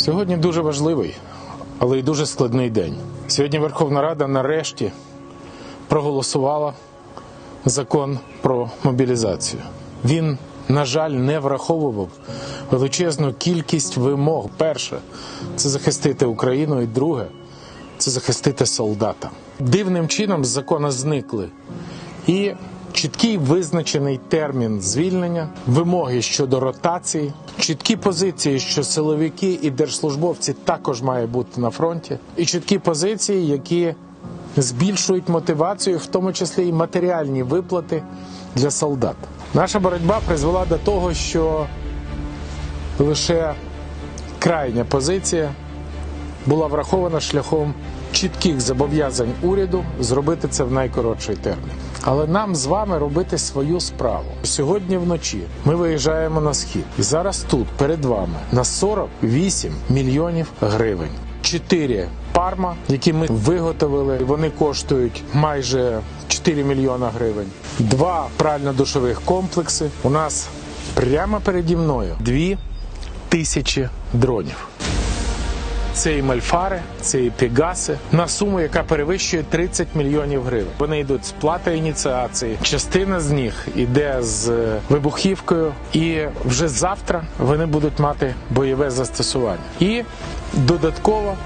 Сьогодні дуже важливий, але й дуже складний день. Сьогодні Верховна Рада нарешті проголосувала закон про мобілізацію. Він, на жаль, не враховував величезну кількість вимог. Перше це захистити Україну, і друге це захистити солдата. Дивним чином з закону зникли і чіткий визначений термін звільнення, вимоги щодо ротації, чіткі позиції, що силовики і держслужбовці також мають бути на фронті, і чіткі позиції, які збільшують мотивацію, в тому числі і матеріальні виплати для солдат. Наша боротьба призвела до того, що лише крайня позиція була врахована шляхом чітких зобов'язань уряду зробити це в найкоротший термін. Але нам з вами робити свою справу. Сьогодні вночі ми виїжджаємо на схід, і зараз тут перед вами на 48 мільйонів гривень. Чотири парма, які ми виготовили, вони коштують майже 4 мільйона гривень. Два прально-душових комплекси. У нас прямо переді мною дві тисячі дронів. Це і мальфари, це і пігаси на суму, яка перевищує 30 мільйонів гривень. Вони йдуть з плати ініціації. Частина з них іде з е, вибухівкою, і вже завтра вони будуть мати бойове застосування. І додатково.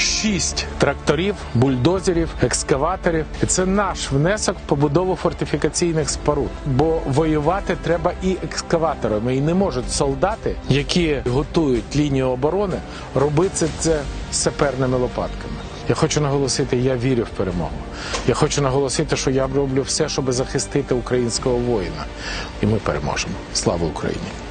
Шість тракторів, бульдозерів, екскаваторів. І це наш внесок в побудову фортифікаційних споруд. Бо воювати треба і екскаваторами. І не можуть солдати, які готують лінію оборони, робити це саперними лопатками. Я хочу наголосити, я вірю в перемогу. Я хочу наголосити, що я роблю все, щоб захистити українського воїна. І ми переможемо. Слава Україні!